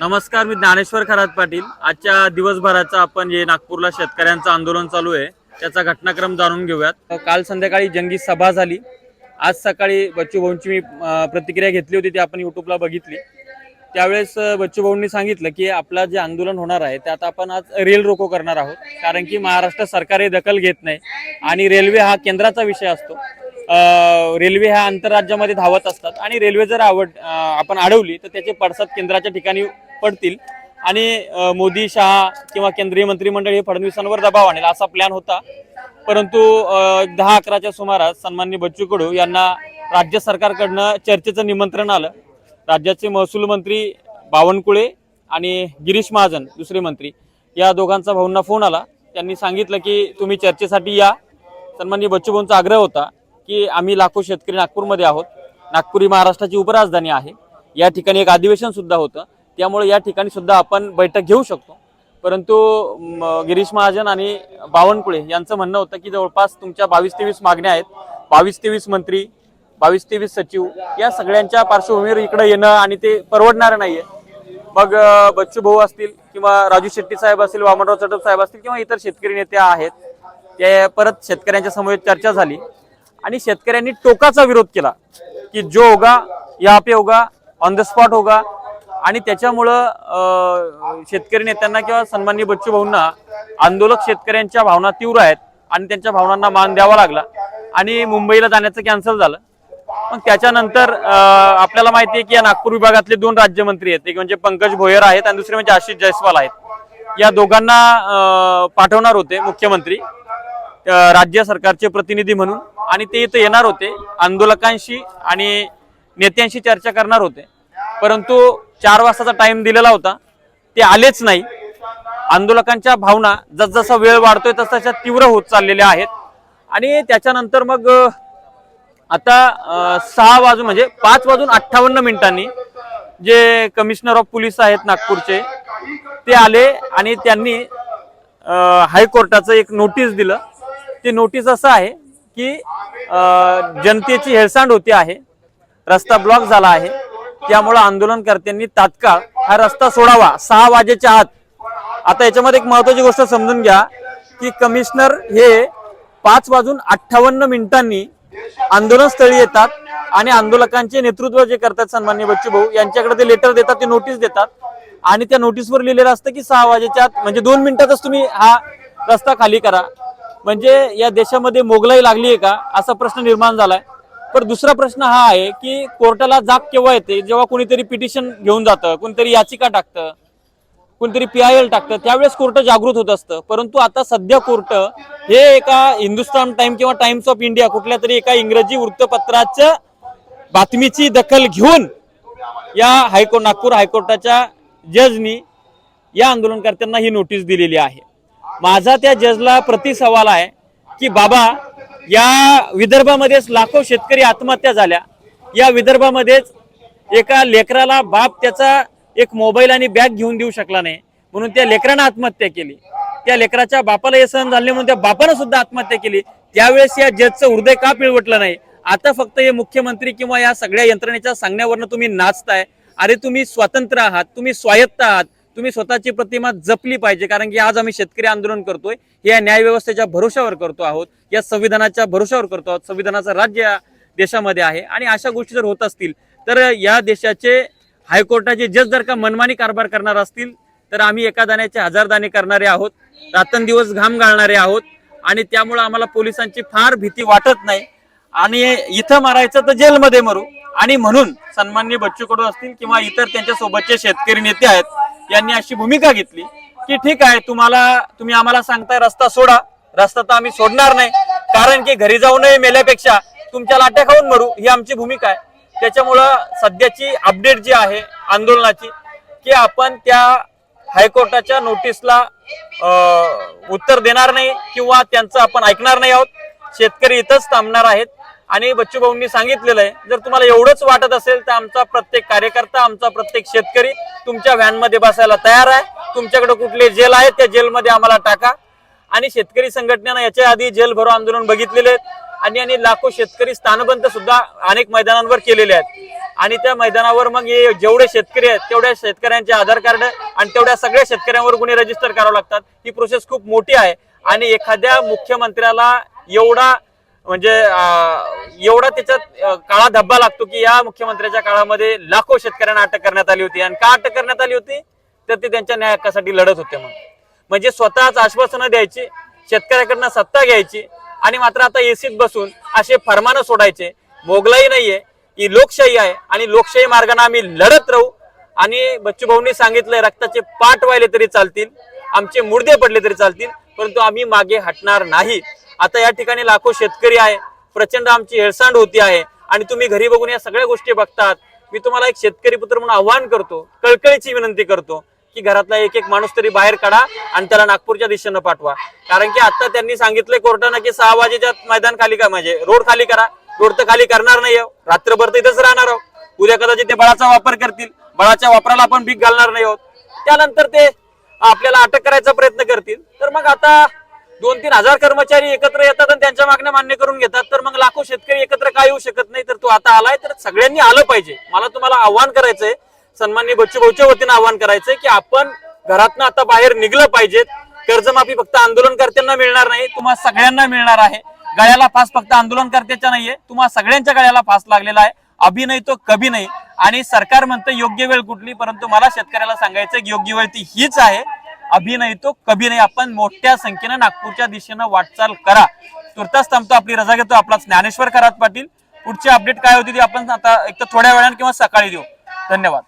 नमस्कार मी ज्ञानेश्वर खरात पाटील. आजच्या दिवसभराचा आपण जे नागपूरला शेतकऱ्यांचं आंदोलन चालू आहे त्याचा घटनाक्रम जाणून घेऊयात. काल संध्याकाळी जंगी सभा झाली. आज सकाळी बच्चू भाऊंची मी अं, प्रतिक्रिया घेतली होती ती आपण युट्यूबला बघितली. त्यावेळेस अं, बच्चू भाऊंनी सांगितलं की आपलं जे आंदोलन होणार आहे त्यात आपण आज रेल रोको करणार आहोत. कारण की महाराष्ट्र सरकार हे दखल घेत नाही. आणि रेल्वे हा केंद्राचा विषय असतो. अं, रेल्वे ह्या आंतरराज्यामध्ये धावत असतात. आणि रेल्वे जर आवड अं, आपण अडवली तर त्याचे पडसाद केंद्राच्या ठिकाणी पडतील. आणि मोदी शहा किंवा केंद्रीय मंत्रिमंडळ हे फडणवीसांवर दबाव आणेल असा प्लॅन होता. परंतु दहा अकराच्या सुमारास सन्मान्य बच्चू कडू यांना राज्य सरकारकडनं चर्चेचं निमंत्रण आलं. राज्याचे महसूल मंत्री बावनकुळे आणि गिरीश महाजन दुसरे मंत्री या दोघांचा भाऊंना फोन आला. त्यांनी सांगितलं की तुम्ही चर्चेसाठी या. सन्मान्य बच्चू भाऊंचा आग्रह होता की आम्ही लाखो शेतकरी नागपूरमध्ये आहोत. नागपूर ही महाराष्ट्राची उपराजधानी आहे. या ठिकाणी एक अधिवेशन सुद्धा होतं. त्यामुळे या ठिकाणी सुद्धा आपण बैठक घेऊ शकतो. परंतु गिरीश महाजन आणि बावनकुळे यांचं म्हणणं होतं की जवळपास तुमच्या बावीस तेवीस मागण्या आहेत. बावीस तेवीस मंत्री बावीस तेवीस सचिव या सगळ्यांच्या पार्श्वभूमीवर इकडे येणं आणि ते परवडणार नाहीये. मग बच्चू भाऊ असतील किंवा राजू शेट्टी साहेब असतील वामनराव चटप साहेब असतील किंवा इतर शेतकरी नेते आहेत ते परत शेतकऱ्यांच्या समोर चर्चा झाली आणि शेतकऱ्यांनी टोकाचा विरोध केला की जो होगा या पे होगा ऑन द स्पॉट होगा आणि त्याच्यामुळं शेतकरी नेत्यांना किंवा सन्माननीय बच्चू भाऊंना आंदोलक शेतकऱ्यांच्या भावना तीव्र आहेत आणि त्यांच्या भावनांना मान द्यावा लागला. आणि मुंबईला जाण्याचं कॅन्सल झालं. मग त्याच्यानंतर आपल्याला माहिती आहे की या नागपूर विभागातले दोन राज्यमंत्री आहेत. एक म्हणजे पंकज भोयर आहेत आणि दुसरे म्हणजे आशिष जयस्वाल आहेत. या दोघांना पाठवणार होते मुख्यमंत्री राज्य सरकारचे प्रतिनिधी म्हणून. आणि ते इथं येणार होते आंदोलकांशी आणि नेत्यांशी चर्चा करणार होते. परंतु चार वाजताचा टाइम दिलेला होता. ते आलेच नाही. आंदोलकांच्या भावना जसजसा वेळ वाढतोय तसतशा तीव्र होत चाललेल्या आहेत. आणि त्याच्यानंतर मग आता सहा वाजून म्हणजे पाच वाजून अठ्ठावन्न मिनिटांनी जे कमिशनर ऑफ पोलीस आहेत नागपूरचे ते आले आणि त्यांनी हायकोर्टाचं एक नोटीस दिलं. ते नोटीस असं आहे की जनतेची हेळसांड होती आहे. रस्ता ब्लॉक झाला आहे. त्यामुळं आंदोलनकर्त्यांनी तात्काळ हा रस्ता सोडावा. सहा वाजेच्या आत. आता याच्यामध्ये एक महत्वाची गोष्ट समजून घ्या की कमिशनर हे पाच वाजून अठ्ठावन्न मिनिटांनी आंदोलनस्थळी येतात आणि आंदोलकांचे नेतृत्व जे करतात सन्मान्य बच्चू भाऊ यांच्याकडे ते लेटर देतात ते नोटीस देतात. आणि त्या नोटीसवर लिहिलेलं असतं की सहा वाजेच्या आत म्हणजे दोन मिनिटातच तुम्ही हा रस्ता खाली करा. म्हणजे या देशामध्ये मोगलाई लागली आहे का? असा प्रश्न निर्माण झालाय. पण दुसरा प्रश्न हा आहे की कोर्टाला जाग केव्हा येते? जेव्हा कोणीतरी पिटिशन घेऊन जातं कोणीतरी याचिका टाकतं कोणतरी पी आय एल टाकतं त्यावेळेस कोर्ट जागृत होत असतं. परंतु आता सध्या कोर्ट हे एका हिंदुस्तान टाइम किंवा टाइम्स ऑफ इंडिया कुठल्या तरी एका इंग्रजी वृत्तपत्राच्या बातमीची दखल घेऊन या हायकोर्ट नागपूर हायकोर्टाच्या जजनी या आंदोलनकर्त्यांना ही नोटीस दिलेली आहे. माझा त्या जजला प्रति सवाल आहे की बाबा या विदर्भामध्येच लाखो शेतकरी आत्महत्या झाल्या. या विदर्भामध्येच एका लेकराला बाप त्याचा एक मोबाईल आणि बॅग घेऊन देऊ शकला नाही. म्हणून त्या लेकरानं आत्महत्या केली. त्या लेकराच्या बापाला हे सहन झाले म्हणून त्या बापानं सुद्धा आत्महत्या केली. त्यावेळेस या जजचं हृदय का पिळवटलं नाही? आता फक्त हे मुख्यमंत्री किंवा या सगळ्या यंत्रणेच्या सांगण्यावरनं तुम्ही नाचताय. अरे तुम्ही स्वतंत्र आहात तुम्ही स्वायत्त आहात. तुम्ही स्वतःची प्रतिमा जपली पाहिजे कारण की आज आम्ही शेतकरी आंदोलन करतोय. हे या न्याय व्यवस्थेच्या भरोशावर करतो आहोत. या संविधानाच्या भरोशावर करतो आहोत. संविधानाचं राज्य या देशामध्ये आहे. आणि अशा गोष्टी जर होत असतील तर या देशाचे हायकोर्टाचे जज जर का मनमानी कारभार करणार असतील तर आम्ही एका दाण्याचे हजार दाणे करणारे आहोत. रात्रंदिवस घाम घालणारे आहोत. आणि त्यामुळे आम्हाला पोलिसांची फार भीती वाटत नाही. आणि इथं मारायचं तर जेलमध्ये मरू. आणि म्हणून सन्मान्य बच्चू कडू असतील किंवा इतर त्यांच्या सोबतचे शेतकरी नेते आहेत यांनी अशी भूमिका घेतली की ठीक आहे तुम्हाला तुम्ही आम्हाला सांगताय रस्ता सोडा. रस्ता तर आम्ही सोडणार नाही. कारण की घरी जाऊ नये मेल्यापेक्षा तुमच्या लाट्या खाऊन मरू ही आमची भूमिका आहे. त्याच्यामुळं सध्याची अपडेट जी आहे आंदोलनाची की आपण त्या हायकोर्टाच्या नोटीसला उत्तर देणार नाही किंवा त्यांचं आपण ऐकणार नाही आहोत. शेतकरी इथंच थांबणार आहेत. आणि बच्चू भाऊंनी सांगितलेलं आहे जर तुम्हाला एवढंच वाटत असेल तर आमचा प्रत्येक कार्यकर्ता आमचा प्रत्येक शेतकरी तुमच्या व्हॅनमध्ये बसायला तयार आहे. तुमच्याकडे कुठले जेल आहेत त्या जेलमध्ये आम्हाला टाका. आणि शेतकरी संघटनेनं याच्या आधी जेल भरो आंदोलन बघितलेले आहेत. आणि आणि लाखो शेतकरी स्थानबंद सुद्धा अनेक मैदानांवर केलेले आहेत. आणि त्या मैदानावर मग हे जेवढे शेतकरी आहेत तेवढ्या शेतकऱ्यांचे आधार कार्ड आणि तेवढ्या सगळ्या शेतकऱ्यांवर गुन्हे रजिस्टर करावे लागतात. ही प्रोसेस खूप मोठी आहे. आणि एखाद्या मुख्यमंत्र्याला एवढा म्हणजे एवढा त्याच्यात काळा धब्बा लागतो की या मुख्यमंत्र्याच्या काळामध्ये लाखो शेतकऱ्यांना अटक करण्यात आली होती. आणि का अटक करण्यात आली होती? तर ते त्यांच्या न्याय हक्कासाठी लढत होते म्हणून. म्हणजे स्वतःच आश्वासनं द्यायची शेतकऱ्याकडनं सत्ता घ्यायची आणि मात्र आता एसीत बसून असे फरमानं सोडायचे मोगलाई नाहीये ही लोकशाही आहे आणि लोकशाही मार्गाने आम्ही लढत राहू. आणि बच्चू भाऊंनी सांगितलंय रक्ताचे पाठ व्हायले तरी चालतील आमचे मुडदे पडले तरी चालतील परंतु आम्ही मागे हटणार नाही. आता या ठिकाणी लाखो शेतकरी आहे. प्रचंड आमची हेळसांड होती आहे. आणि तुम्ही घरी बघून या सगळ्या गोष्टी बघतात. मी तुम्हाला एक शेतकरी पुत्र म्हणून आव्हान करतो कळकळीची विनंती करतो की घरातला एक एक माणूस तरी बाहेर काढा आणि त्याला नागपूरच्या दिशेनं पाठवा. कारण की आता त्यांनी सांगितलंय कोर्टानं की सहा वाजेच्या मैदान खाली का म्हणजे रोड खाली करा. रोड तर खाली करणार नाही आहोत. रात्रभर तर इथंच राहणार आहोत. उद्या कदाचित ते बळाचा वापर करतील. बळाच्या वापराला आपण भीक घालणार नाही आहोत. त्यानंतर ते आपल्याला अटक करायचा प्रयत्न करतील. तर मग आता दोन तीन हजार कर्मचारी एकत्र येतात आणि त्यांच्या मागण्या मान्य करून घेतात तर मग लाखो शेतकरी एकत्र काय येऊ शकत नाही? तर तू आता आलाय तर सगळ्यांनी आलं पाहिजे. मला तुम्हाला आव्हान करायचंय सन्माननीय बच्चू भाऊच्या वतीनं आव्हान करायचंय की आपण घरातनं आता बाहेर निघलं पाहिजेत कर्जमाफी फक्त आंदोलनकर्त्यांना मिळणार नाही तुम्हाला सगळ्यांना मिळणार आहे. गळ्याला फास फक्त आंदोलनकर्त्याच्या नाहीये तुम्हाला सगळ्यांच्या गळ्याला फास लागलेला आहे. अभिनय तो कभी नाही. आणि सरकार म्हणतं योग्य वेळ कुठली? परंतु मला शेतकऱ्याला सांगायचं की योग्य वेळ ती हीच आहे. अभिनय तो कभी नाही. आपण मोठ्या संख्येनं नागपूरच्या दिशेनं वाटचाल करा. तुर्तास थांबतो आपली रजा घेतो आपला ज्ञानेश्वर करात पाटील. पुढची अपडेट काय होती ती आपण आता एक तर थोड्या वेळाने किंवा सकाळी देऊ. धन्यवाद.